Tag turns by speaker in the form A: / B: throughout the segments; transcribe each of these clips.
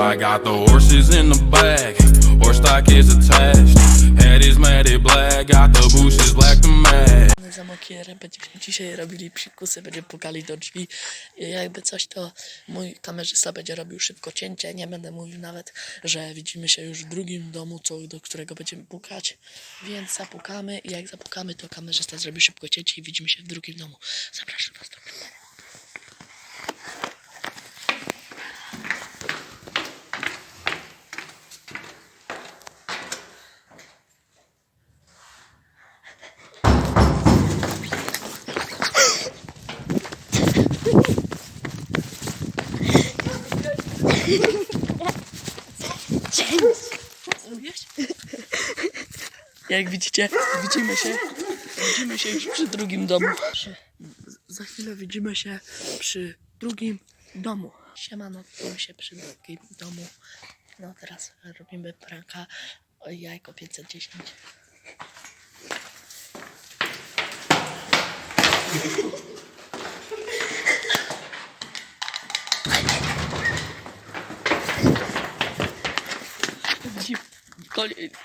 A: I got the horses in the back, horse stock is attached. Head is matted black, got the bushes black to match.
B: Za mokierem będziemy dzisiaj robili psikusy, będziemy pukali do drzwi. I jakby coś, to mój kamerzysta będzie robił szybko cięcie. Nie będę mówił nawet, że widzimy się już w drugim domu, co, do którego będziemy pukać. Więc zapukamy i jak zapukamy, to kamerzysta zrobi szybko cięcie i widzimy się w drugim domu. Zapraszam was do Mówiłeś? Jak widzicie, widzimy się, widzimy się już przy drugim domu. Za chwilę widzimy się przy drugim domu. Siemano, widzimy się przy drugim domu. No teraz robimy pranka o jajko 510.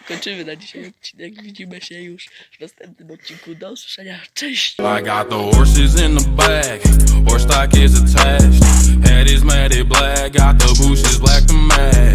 B: Kończymy na dzisiaj odcinek. Widzimy się już w następnym odcinku. Do usłyszenia. Cześć!
A: I got the horses in the back, horse stock is attached. Head is matted black, got the bushes black to match.